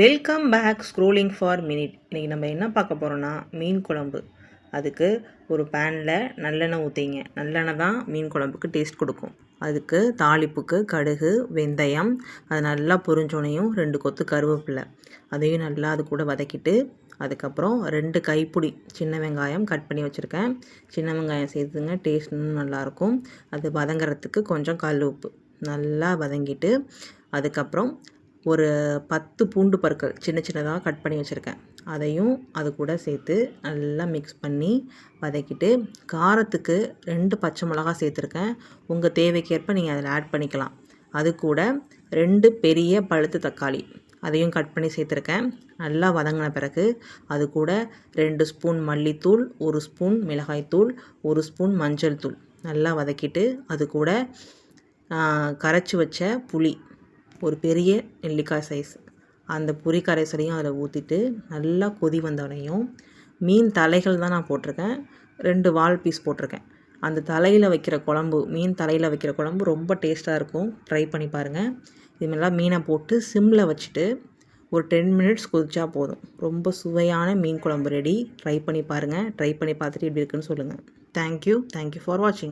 Welcome back scrolling for minute இன்றைக்கி நம்ம என்ன பார்க்க போகிறோன்னா மீன் குழம்பு. அதுக்கு ஒரு பேனில் நல்லெண்ணெய் ஊற்றிங்க நல்லெண்ணெய் தான் மீன் குழம்புக்கு டேஸ்ட் கொடுக்கும். அதுக்கு தாளிப்புக்கு கடுகு வெந்தயம் அது நல்லா பொரிஞ்சோனையும் ரெண்டு கொத்து கருவேப்பிலை. அதையும் நல்லா அது கூட வதக்கிட்டு அதுக்கப்புறம் ரெண்டு கைப்பிடி சின்ன வெங்காயம் கட் பண்ணி வச்சுருக்கேன். சின்ன வெங்காயம் சேர்த்துங்க டேஸ்ட் நல்லாயிருக்கும். அது வதங்குறதுக்கு கொஞ்சம் கல் உப்பு. நல்லா வதங்கிட்டு அதுக்கப்புறம் ஒரு பத்து பூண்டு பற்கள் சின்ன சின்னதாக கட் பண்ணி வச்சுருக்கேன். அதையும் அது கூட சேர்த்து நல்லா மிக்ஸ் பண்ணி வதக்கிட்டு காரத்துக்கு ரெண்டு பச்சை மிளகா சேர்த்துருக்கேன். உங்கள் தேவைக்கேற்ப நீங்கள் அதில் ஆட் பண்ணிக்கலாம். அது கூட ரெண்டு பெரிய பழுத்து தக்காளி அதையும் கட் பண்ணி சேர்த்துருக்கேன். நல்லா வதங்கின பிறகு அது கூட ரெண்டு ஸ்பூன் மல்லித்தூள் ஒரு ஸ்பூன் மிளகாய்த்தூள் ஒரு ஸ்பூன் மஞ்சள் தூள். நல்லா வதக்கிட்டு அது கூட கரைச்சி வச்ச புளி ஒரு பெரிய நெல்லிக்காய் சைஸ் அந்த புரி கரைசலையும் அதில் ஊற்றிட்டு நல்லா கொதி வந்தோடனையும் மீன் தலைகள் தான் நான் போட்டிருக்கேன். ரெண்டு வால் பீஸ் போட்டிருக்கேன். அந்த தலையில் வைக்கிற குழம்பு மீன் தலையில் வைக்கிற குழம்பு ரொம்ப டேஸ்ட்டாக இருக்கும். ட்ரை பண்ணி பாருங்கள் இதுமாதிரிலாம் மீனை போட்டு சிம்மில் வச்சுட்டு ஒரு டென் மினிட்ஸ் கொதிச்சா போதும். ரொம்ப சுவையான மீன் குழம்பு ரெடி ட்ரை பண்ணி பாருங்கள் ட்ரை பண்ணி பார்த்துட்டு எப்படி இருக்குன்னு சொல்லுங்கள் தேங்க்யூ தேங்க்யூ ஃபார் வாட்சிங்